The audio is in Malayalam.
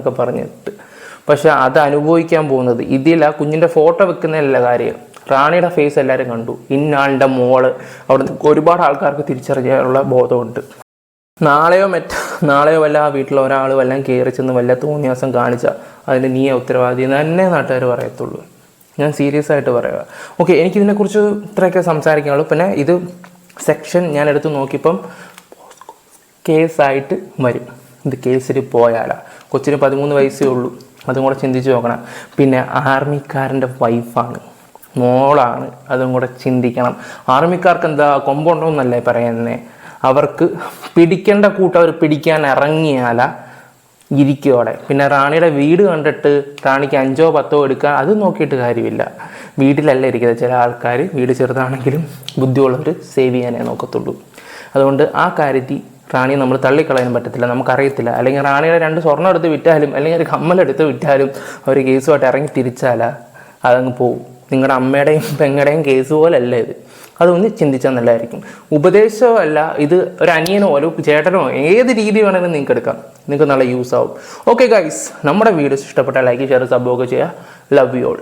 എന്നൊക്കെ പറഞ്ഞിട്ട്. പക്ഷെ അത് അനുഭവിക്കാൻ പോകുന്നത് ഇതിൽ ആ കുഞ്ഞിന്റെ ഫോട്ടോ വെക്കുന്നതല്ല കാര്യം. റാണിയുടെ ഫേസ് എല്ലാവരും കണ്ടു. ഇന്നാളുടെ മോൾ. അവിടെ ഒരുപാട് ആൾക്കാർക്ക് തിരിച്ചറിയാനുള്ള ബോധമുണ്ട്. നാളെയോ മറ്റ നാളെയോ വല്ല ആ വീട്ടിലെ ഒരാൾ വല്ലതും കയറി ചെന്ന് വല്ല തോന്നിയാസം കാണിച്ചാൽ അതിന് നീ ഉത്തരവാദി എന്ന് തന്നെ നാട്ടുകാർ പറയത്തുള്ളൂ. ഞാൻ സീരിയസ് ആയിട്ട് പറയുക ഓക്കെ എനിക്കിതിനെക്കുറിച്ച് ഇത്രയൊക്കെ സംസാരിക്കാനുള്ളൂ. പിന്നെ ഇത് സെക്ഷൻ ഞാൻ എടുത്ത് നോക്കിയപ്പം കേസായിട്ട് വരും. ഇത് കേസിൽ പോയാലാ? കൊച്ചിന് പതിമൂന്ന് വയസ്സേ ഉള്ളൂ. അതും കൂടെ ചിന്തിച്ച് നോക്കണം. പിന്നെ ആർമിക്കാരന്റെ വൈഫാണ്. മോളാണ്. അതും കൂടെ ചിന്തിക്കണം. ആർമിക്കാർക്ക് എന്താ കൊമ്പുണ്ടോന്നല്ലേ പറയുന്നത് അവർക്ക് പിടിക്കേണ്ട കൂട്ടം അവർ പിടിക്കാൻ ഇറങ്ങിയാല ഇരിക്കോടെ പിന്നെ റാണിയുടെ വീട് കണ്ടിട്ട് റാണിക്ക് അഞ്ചോ പത്തോ എടുക്കാൻ അത് നോക്കിയിട്ട് കാര്യമില്ല. വീട്ടിലല്ല ഇരിക്കുന്നത്. ചില ആൾക്കാർ വീട് ചെറുതാണെങ്കിലും ബുദ്ധിയുള്ളവർ സേവ് ചെയ്യാനേ നോക്കത്തുള്ളൂ. അതുകൊണ്ട് ആ കാര്യത്തിൽ റാണിയെ നമ്മൾ തള്ളിക്കളയാനും പറ്റത്തില്ല നമുക്കറിയത്തില്ല. അല്ലെങ്കിൽ റാണിയുടെ രണ്ട് സ്വർണം എടുത്ത് വിറ്റാലും അല്ലെങ്കിൽ ഒരു കമ്മലെടുത്ത് വിറ്റാലും അവർ കേസുമായിട്ട് ഇറങ്ങി തിരിച്ചാൽ അതങ്ങ് പോവും. നിങ്ങളുടെ അമ്മയുടെയും പെങ്ങളുടെയും കേസ് പോലല്ല ഇത്. അതൊന്ന് ചിന്തിച്ചാൽ നല്ലതായിരിക്കും. ഉപദേശമല്ല ഇത് ഒരു അനിയനോ ഒരു ചേട്ടനോ ഏത് രീതി വേണമെങ്കിലും നിങ്ങൾക്ക് എടുക്കാം. നിങ്ങൾക്ക് നല്ല യൂസ് ആവും ഓക്കെ ഗൈസ് നമ്മുടെ വീഡിയോസ് ഇഷ്ടപ്പെട്ടാൽ ലൈക്ക് ഷെയർ സബ്ബോ ഒക്കെ ചെയ്യുക. Love you all